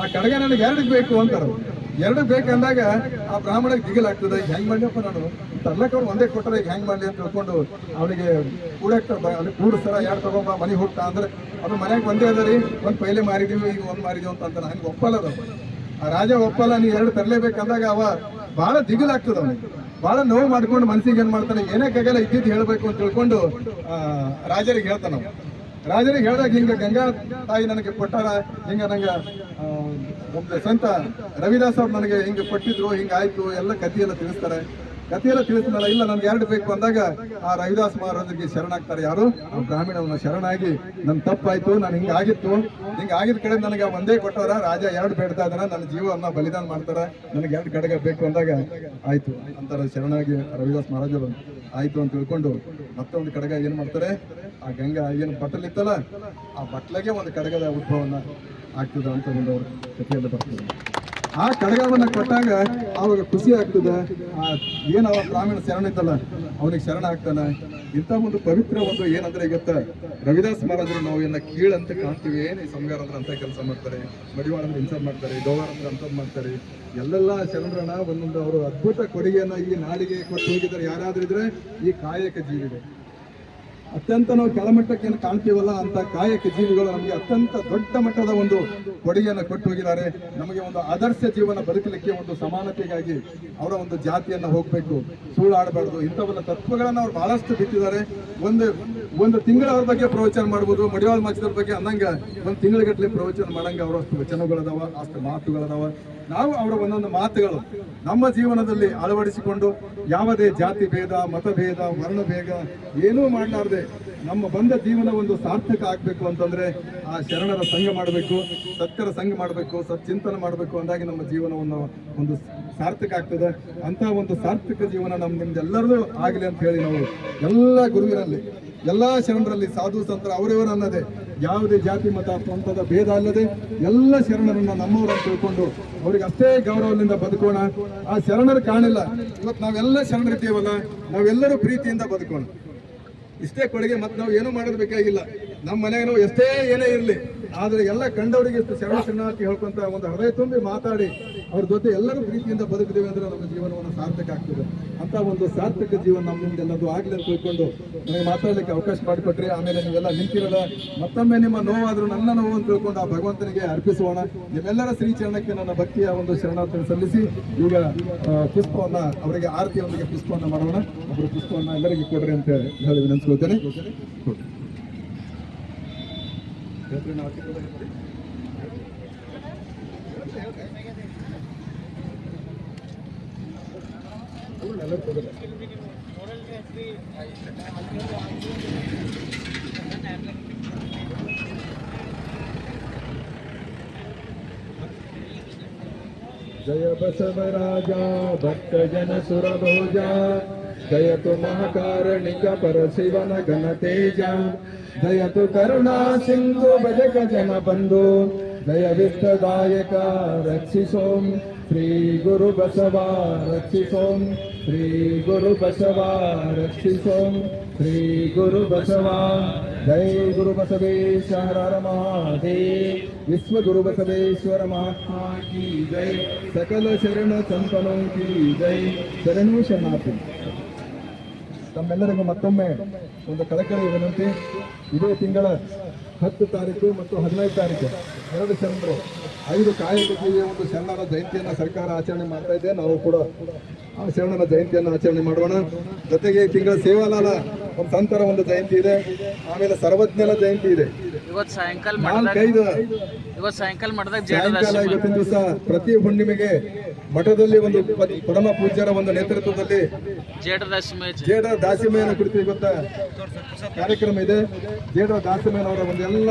ಆ ಕಡಗ ನನಗೆ ಎರಡಕ್ಕೆ ಬೇಕು ಅಂತಾರ. ಎರಡಕ್ಕೆ ಬೇಕಂದಾಗ ಆ ಬ್ರಾಹ್ಮಣಿಗೆ ದಿಗಿಲಾಗ್ತದೆ ಹೆಂಗ್ ಮಾಡ್ಲಪ್ಪ ನಾನು? ತರ್ಲಕ್ಕೆ ಅವ್ರು ಒಂದೇ ಕೊಟ್ಟರೆ ಹೆಂಗ್ ಮಾಡ್ಲಿ ಅಂತ ತಿಳ್ಕೊಂಡು ಅವನಿಗೆ ಕೂಡಕ್ಕೆ ಅಲ್ಲಿ ಕೂಡಿಸ್ತಾರ ಯಾರು ತಗೊಂಬ ಮನೆಗೆ ಹೋಗ್ತಾ ಅಂದ್ರೆ ಅದು ಮನೆಗೆ ಒಂದೇ ಅದ ರೀ. ಒಂದು ಪೈಲೆ ಮಾರಿದೀವಿ ಈಗ ಒಂದು ಮಾರಿದೀವಿ ಅಂತ ಅಂತಾನೆ ಹಂಗೆ ಒಪ್ಪಲ್ಲ ಅದು ಆ ರಾಜ ಒಪ್ಪಲ್ಲ ನೀ ಎರಡು ತರಲೇಬೇಕಂದಾಗ ಅವ ಬಹಳ ದಿಗಿಲಾಗ್ತದ ಅವನಿಗೆ. ಬಹಳ ನೋವು ಮಾಡ್ಕೊಂಡು ಮನ್ಸಿಗೆ ಏನ್ ಮಾಡ್ತಾನೆ? ಏನೇ ಕಗಲ ಇದ್ದಿದ್ದು ಹೇಳ್ಬೇಕು ಅಂತ ತಿಳ್ಕೊಂಡು ಆ, ರಾಜರಿಗೆ ಹೇಳ್ತಾನ ಅವ. ರಾಜರಿಗೆ ಹೇಳಿದಾಗ ಹಿಂಗ ಗಂಗಾ ತಾಯಿ ನನಗೆ ಕೊಟ್ಟಾರ, ಹಿಂಗ ನಂಗ ಒಬ್ಬ ಸಂತ ರವಿದಾಸ್ ಅವ್ರು ನನಗೆ ಹಿಂಗ ಕೊಟ್ಟಿದ್ರು, ಹಿಂಗ ಆಯ್ತು, ಎಲ್ಲ ಕಥೆಯೆಲ್ಲ ತಿಳಿಸ್ತಾರೆ. ಕಥೆಯೆಲ್ಲ ತಿಳಿಸ್ತಾರಲ್ಲ ಇಲ್ಲ, ನನ್ಗೆ ಎರಡು ಬೇಕು ಅಂದಾಗ ಆ ರವಿದಾಸ್ ಮಹಾರಾಜರಿಗೆ ಶರಣಾಗ್ತಾರೆ ಯಾರು? ಬ್ರಾಹ್ಮಣವನ್ನ ಶರಣಾಗಿ, ನನ್ ತಪ್ಪಾಯ್ತು, ನಾನು ಹಿಂಗ ಆಗಿತ್ತು. ಹಿಂಗ ಆಗಿದ ಕಡೆ ನನಗೆ ಒಂದೇ ಕೊಟ್ಟವರ, ರಾಜ ಎರಡು ಬೇಡ್ತಾ ಇದಾರ ನನ್ನ ಜೀವನ ಬಲಿದಾನ ಮಾಡ್ತಾರ, ನನಗೆ ಎರಡು ಕಡೆಗೆ ಬೇಕು ಅಂದಾಗ ಆಯ್ತು. ಅಂತಾರ ಶರಣಾಗಿ ರವಿದಾಸ್ ಮಹಾರಾಜರು. ಆಯ್ತು ಅಂತ ತಿಳ್ಕೊಂಡು ಮತ್ತೊಂದು ಕಡೆಗ ಏನ್ ಮಾಡ್ತಾರೆ? ಆ ಗಂಗಾ ಏನು ಬಟ್ಟಲ್ ಇತ್ತಲ್ಲ, ಆ ಬಟ್ಲಾಗೆ ಒಂದು ಕಡಗದ ಉದ್ಭವನ ಆಗ್ತದ ಅಂತ ಒಂದು ಅವ್ರ ಕಥೆಯಲ್ಲಿ ಬರ್ತದೆ. ಆ ಕಡಗವನ್ನು ಕೊಟ್ಟಾಗ ಅವಾಗ ಖುಷಿ ಆಗ್ತದೆ, ಆ ಏನು ಅವ ಬ್ರಾಹ್ಮಣ ಶರಣ ಇತ್ತಲ್ಲ, ಅವನಿಗೆ ಶರಣ ಆಗ್ತಾನೆ. ಇಂಥ ಒಂದು ಪವಿತ್ರ ಒಂದು ಏನಂದ್ರೆ ಇವತ್ತ ರವಿದಾಸ್ ಮಹಾರಾಜರು ನಾವು ಎಲ್ಲ ಕೀಳಂತ ಕಾಣ್ತೀವಿ, ಏನು ಈ ಸಂಗಾರ ಅಂದ್ರೆ ಅಂತ ಕೆಲಸ ಮಾಡ್ತಾರೆ, ಮಡಿವಾಳ ಅಂದ್ರೆ ಮಾಡ್ತಾರೆ ಡೋವಾರ ಅಂದ್ರೆ ಅಂಥದ್ದು ಮಾಡ್ತಾರೆ. ಎಲ್ಲೆಲ್ಲ ಶರಣರನ್ನ ಒಂದೊಂದು ಅವರು ಅದ್ಭುತ ಕೊಡುಗೆಯನ್ನ ಈ ನಾಡಿಗೆ ಕೊಟ್ಟು ಹೋಗಿದ್ದಾರೆ. ಯಾರಾದ್ರೂ ಇದ್ರೆ ಈ ಕಾಯಕ ಜೀವಿಗಳು ಅತ್ಯಂತ ನಾವು ಕೆಳಮಟ್ಟಕ್ಕೆ ಏನು ಕಾಣ್ತೀವಲ್ಲ ಅಂತ ಕಾಯಕ ಜೀವಿಗಳು ನಮಗೆ ಅತ್ಯಂತ ದೊಡ್ಡ ಮಟ್ಟದ ಒಂದು ಕೊಡುಗೆಯನ್ನು ಕೊಟ್ಟು ಹೋಗಿದ್ದಾರೆ. ನಮಗೆ ಒಂದು ಆದರ್ಶ ಜೀವನ ಬದುಕಲಿಕ್ಕೆ ಒಂದು ಸಮಾನತೆಗಾಗಿ ಅವರ ಒಂದು ಜಾತಿಯನ್ನು ಹೋಗಬೇಕು. ಸುಳ್ಳಾಡಬಾರ್ದು ಇಂಥವೆಲ್ಲ ತತ್ವಗಳನ್ನು ಅವ್ರು ಬಹಳಷ್ಟು ಬಿಟ್ಟಿದ್ದಾರೆ ಒಂದು ಒಂದು ತಿಂಗಳ ಅವ್ರ ಬಗ್ಗೆ ಪ್ರವಚನ ಮಾಡ್ಬೋದು. ಮಡಿವಾಳ ಮಾಚಿದವ್ರ ಬಗ್ಗೆ ಅಂದಂಗೆ ಒಂದು ತಿಂಗಳಗಟ್ಟಲೆ ಪ್ರವಚನ ಮಾಡಂಗೆ ಅವರಷ್ಟು ವಚನಗಳದಾವ, ಅಷ್ಟು ಮಾತುಗಳದಾವ. ನಾವು ಅವರ ಒಂದೊಂದು ಮಾತುಗಳು ನಮ್ಮ ಜೀವನದಲ್ಲಿ ಅಳವಡಿಸಿಕೊಂಡು ಯಾವುದೇ ಜಾತಿ ಭೇದ ಮತಭೇದ ವರ್ಣಭೇದ ಏನೂ ಮಾಡಲಾರ್ದೆ ನಮ್ಮ ಬಂದ ಜೀವನ ಒಂದು ಸಾರ್ಥಕ ಆಗಬೇಕು ಅಂತಂದ್ರೆ ಆ ಶರಣರ ಸಂಘ ಮಾಡಬೇಕು ಸತ್ಯರ ಸಂಘ ಮಾಡಬೇಕು, ಸಚ್ಚಿಂತನ ಮಾಡಬೇಕು ಅಂದಾಗಿ ನಮ್ಮ ಜೀವನವನ್ನು ಒಂದು ಸಾರ್ಥಕ ಆಗ್ತದೆ. ಅಂತ ಒಂದು ಸಾರ್ಥಕ ಜೀವನ ನಮ್ಮ ನಿಮ್ದೆಲ್ಲರದು ಆಗಲಿ ಅಂತ ಹೇಳಿ ನಾವು ಎಲ್ಲ ಗುರುವಿನಲ್ಲಿ, ಎಲ್ಲ ಶರಣರಲ್ಲಿ ಸಾಧು ಸಂತರ ಅವರಿವರು ಅನ್ನದೆ ಯಾವುದೇ ಜಾತಿ, ಮತ, ಪಂಥದ ಭೇದ ಅಲ್ಲದೆ ಎಲ್ಲ ಶರಣರನ್ನ ನಮ್ಮವರನ್ನು ತಿಳ್ಕೊಂಡು ಅವ್ರಿಗೆ ಅಷ್ಟೇ ಗೌರವದಿಂದ ಬದುಕೋಣ. ಆ ಶರಣರು ಕಾಣಿಲ್ಲ. ಇವತ್ತು ನಾವೆಲ್ಲ ಶರಣರಿದ್ದೀವಲ್ಲ, ನಾವೆಲ್ಲರೂ ಪ್ರೀತಿಯಿಂದ ಬದುಕೋಣ. ಇಷ್ಟೇ ಕೊಡುಗೆ ಮತ್ತೆ ನಾವು ಏನೂ ಮಾಡೋದು ಬೇಕಾಗಿಲ್ಲ. ನಮ್ಮ ಮನೆಗೆ ಎಷ್ಟೇ ಏನೇ ಇರಲಿ, ಆದರೆ ಎಲ್ಲ ಕಂಡವರಿಗೆ ಇಷ್ಟು ಶರಣ ಶರಣಾರ್ಥಿ ಹೇಳ್ಕೊಂತ ಒಂದು ಹೃದಯ ತುಂಬಿ ಮಾತಾಡಿ, ಅವ್ರ ಜೊತೆ ಎಲ್ಲರೂ ಪ್ರೀತಿಯಿಂದ ಬದುಕಿದ್ದೇವೆ ಅಂದ್ರೆ ನಮ್ಮ ಜೀವನವನ್ನು ಸಾರ್ಥಕ ಆಗ್ತದೆ. ಅಂತ ಒಂದು ಸಾರ್ಥಕ ಜೀವನ ನಮ್ಮ ಆಗಲಿ ಅಂತ ತಿಳ್ಕೊಂಡು ನನಗೆ ಮಾತಾಡಲಿಕ್ಕೆ ಅವಕಾಶ ಮಾಡಿಕೊಟ್ರಿ. ಆಮೇಲೆ ನೀವೆಲ್ಲ ನಿಂತಿರಲ್ಲ, ಮತ್ತೊಮ್ಮೆ ನಿಮ್ಮ ನೋವಾದರೂ ನನ್ನ ನೋವು ಅಂತ ತಿಳ್ಕೊಂಡು ಆ ಭಗವಂತನಿಗೆ ಅರ್ಪಿಸೋಣ. ನಿಮ್ಮೆಲ್ಲರ ಶ್ರೀಚರಣಕ್ಕೆ ನನ್ನ ಭಕ್ತಿಯ ಒಂದು ಶರಣಾರ್ಥನ ಸಲ್ಲಿಸಿ, ಈಗ ಪುಷ್ಪವನ್ನ, ಅವರಿಗೆ ಆರತಿಯೊಂದಿಗೆ ಪುಷ್ಪವನ್ನು ಮಾಡೋಣ. ಅವರು ಪುಷ್ಪವನ್ನು ಎಲ್ಲರಿಗೂ ಕೊಡ್ರಿ ಅಂತ ಹೇಳಿ ವಿನಂತಿಸ್ಕೊಳ್ತೇನೆ. ಕೊಡ್ರಿ. ಹೇಳ್ರಿ, ನಾವು ಆರತಿ ಕೊಡೋದು ನೋಡಿ. ಅವ್ರು ಎಲ್ಲರೂ ಕೊಡೋದು. ಜಯ ಬಸವರಾಜ ಭಕ್ತ ಜನ ಸುರಭೋಜ ಜಯತು ಮಹಾಕಾರಣಿಕ ಪರಶಿವನ ಘನ ತೇಜ ಜಯತು ಕರುಣಾ ಸಿಂಧು ಭಜಕ ಜನ ಬಂಧು ಜಯ ವಿಶ್ವದಾಯಕ ರಕ್ಷಿಸೋಂ ಶ್ರೀ ಗುರು ಬಸವ ರಕ್ಷಿಸೋಂ ಶ್ರೀ ಗುರು ಬಸವ ರಕ್ಷಿಸೋಂ ಶ್ರೀ ಗುರು ಬಸವ ಜೈ ಗುರು ಬಸವೇಶ ಹರ ಹರ ಮಹಾದೇವ್ ವಿಶ್ವ ಗುರು ತಮ್ಮೆಲ್ಲರಿಗೂ ಮತ್ತೊಮ್ಮೆ ಒಂದು ಕಳಕಳಿ ವಿನಂತಿ. ಇದೇ ತಿಂಗಳ ಹತ್ತು ತಾರೀಕು ಮತ್ತು ಹದಿನೈದು ತಾರೀಕು ಎರಡು ಶರಣರು ಐದು ಕಾಯಕ ಜೀವಿಯ ಒಂದು ಶರಣರ ಜಯಂತಿಯನ್ನು ಸರ್ಕಾರ ಆಚರಣೆ ಮಾಡ್ತಾ ಇದೆ. ನಾವು ಕೂಡ ಆ ಶರಣರ ಜಯಂತಿಯನ್ನು ಆಚರಣೆ ಮಾಡೋಣ. ಜೊತೆಗೆ ಈ ತಿಂಗಳ ಸೇವಾಲಾಲ ಒಂದು ಸಂತರ ಒಂದು ಜಯಂತಿ ಇದೆ. ಆಮೇಲೆ ಸರ್ವಜ್ಞರ ಜಯಂತಿ ಇದೆ. ಇವತ್ತು ಸಾಯಂಕಾಲ ನಾಲ್ಕೈದು ಇವತ್ತು ಸಾಯಂಕಾಲ ಮಾಡಿದಾಗ ಸಾಯಂಕಾಲ ಇವತ್ತಿನ ದಿವಸ ಪ್ರತಿ ಹುಣ್ಣಿಮೆಗೆ ಮಠದಲ್ಲಿ ಒಂದು ಪರಮ ಪೂಜ್ಯರ ಒಂದು ನೇತೃತ್ವದಲ್ಲಿ ಜೇಡದಾಸಿ ಮೇಚ್ ಜೇಡ ದಾಸಿಮಯ್ಯನ ಕುರಿತು ಇವತ್ತ ಕಾರ್ಯಕ್ರಮ ಇದೆ. ಜೇಡ ಒಂದು ಒಂದೆಲ್ಲ,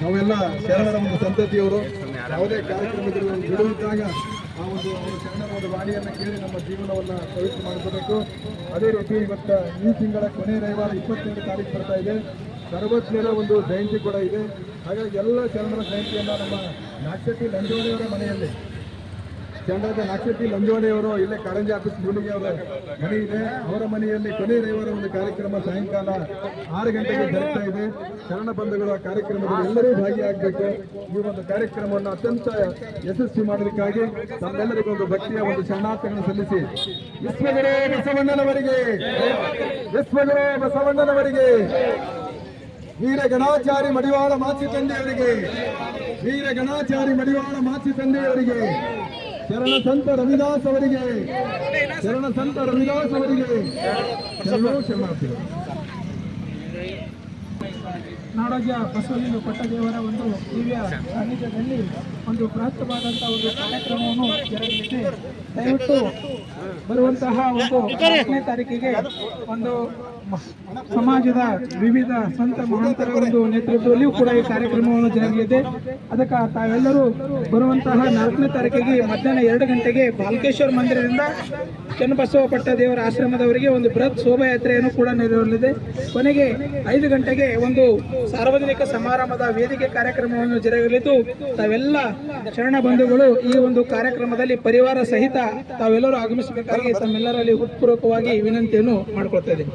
ನಾವೆಲ್ಲ ಶರಣರ ಒಂದು ಸಂತತಿಯವರು. ಯಾವುದೇ ಕಾರ್ಯಕ್ರಮದಲ್ಲಿ ಆ ಒಂದು ಶರಣರ ಒಂದು ವಾಣಿಯನ್ನು ಕೇಳಿ ನಮ್ಮ ಜೀವನವನ್ನು ಪವಿತ್ರ ಮಾಡಿಕೊಡಬೇಕು ಅದೇ ರೀತಿ ಇವತ್ತ ಈ ತಿಂಗಳ ಕೊನೆ ರವಿವಾರ ಇಪ್ಪತ್ತೆರಡು ತಾರೀಕು ಬರ್ತಾ ಇದೆ. ಸರ್ವಜ್ಞರ ಒಂದು ಜಯಂತಿ ಕೂಡ ಇದೆ. ಹಾಗಾಗಿ ಎಲ್ಲ ಶರಣರ ಜಯಂತಿಯನ್ನು ನಮ್ಮ ನಾಕ್ಷಟಿ ನಂಜೋಳಿಯವರ ಮನೆಯಲ್ಲಿ ಚಂಡದ ನಾಕ್ಷತಿ ಲಂಜೋಡೆಯವರು ಇಲ್ಲೇ ಕಾರಂಜಿ ಆಫೀಸ್ ಮೂಲಿಗೆ ಅವರ ಮನೆ ಇದೆ. ಅವರ ಮನೆಯಲ್ಲಿ ಕೊನೆ ರವಿವಾರ ಒಂದು ಕಾರ್ಯಕ್ರಮ ಸಾಯಂಕಾಲ ಆರು ಗಂಟೆಗೆ ಬರ್ತಾ ಇದೆ. ಶರಣ ಬಂಧುಗಳು ಕಾರ್ಯಕ್ರಮದಲ್ಲಿ ಎಲ್ಲರೂ ಭಾಗಿಯಾಗಬೇಕು. ಈ ಒಂದು ಕಾರ್ಯಕ್ರಮವನ್ನು ಅತ್ಯಂತ ಯಶಸ್ವಿ ಮಾಡಲಿಕ್ಕಾಗಿ ತಮ್ಮೆಲ್ಲರಿಗೂ ಒಂದು ಭಕ್ತಿಯ ಒಂದು ಶರಣಾರ್ಥಗಳನ್ನು ಸಲ್ಲಿಸಿ. ವಿಶ್ವಗುರು ಬಸವಣ್ಣನವರಿಗೆ ವಿಶ್ವಗುರು ಬಸವಣ್ಣನವರಿಗೆ, ವೀರ ಗಣಾಚಾರಿ ಮಡಿವಾಳ ಮಾಚಿ ತಂದೆಯವರಿಗೆ ವೀರ ಗಣಾಚಾರಿ ಮಡಿವಾಳ ಮಾಚಿ ತಂದೆಯವರಿಗೆ ಶರಣ ಸಂತ ರವಿದಾಸ್ ಅವರಿಗೆ. ಶರಣ ಸಂತ ರವಿದಾಸ್ ಅವರಿಗೆ. ಶರಣೋ ಶರಣಾರ್ಥಿಗಳು ನಾಡೋಜ ಬಸವಲಿಂಗ ಪಟ್ಟದೇವರ ಒಂದು ದಿವ್ಯ ಸಾನ್ನಿಧ್ಯದಲ್ಲಿ ಒಂದು ಬೃಹತ್ತವಾದಂತಹ ಒಂದು ಕಾರ್ಯಕ್ರಮವನ್ನು ಜರುಗಲಿದೆ ದಯವಿಟ್ಟು ಬರುವಂತಹ ಒಂದು ಹತ್ತನೇ ತಾರೀಕಿಗೆ ಒಂದು ಸಮಾಜದ ವಿವಿಧ ಸಂತ ಮಹಾಂತರ ಒಂದು ನೇತೃತ್ವದಲ್ಲಿಯೂ ಕೂಡ ಈ ಕಾರ್ಯಕ್ರಮವನ್ನು ಜರುಗಲಿದೆ ಅದಕ್ಕೆ ತಾವೆಲ್ಲರೂ ಬರುವಂತಹ ನಾಲ್ಕನೇ ತಾರೀಕಿಗೆ ಮಧ್ಯಾಹ್ನ ಎರಡು ಗಂಟೆಗೆ ಬಾಲಕೇಶ್ವರ ಮಂದಿರದಿಂದ ಚನ್ನಬಸವ ಪಟ್ಟ ದೇವರ ಆಶ್ರಮದವರಿಗೆ ಒಂದು ಬೃಹತ್ ಶೋಭಾಯಾತ್ರೆಯನ್ನು ಕೂಡ ನೆರವೇರಲಿದೆ. ಕೊನೆಗೆ ಐದು ಗಂಟೆಗೆ ಒಂದು ಸಾರ್ವಜನಿಕ ಸಮಾರಂಭದ ವೇದಿಕೆ ಕಾರ್ಯಕ್ರಮವನ್ನು ಜರುಗಲಿದ್ದು, ತಾವೆಲ್ಲ ಶರಣ ಬಂಧುಗಳು ಈ ಒಂದು ಕಾರ್ಯಕ್ರಮದಲ್ಲಿ ಪರಿವಾರ ಸಹಿತ ತಾವೆಲ್ಲರೂ ಆಗಮಿಸಬೇಕಾಗಿ ತಮ್ಮೆಲ್ಲರಲ್ಲಿ ಹೃತ್ಪೂರ್ವಕವಾಗಿ ವಿನಂತಿಯನ್ನು ಮಾಡಿಕೊಳ್ತಾ ಇದ್ದೀನಿ.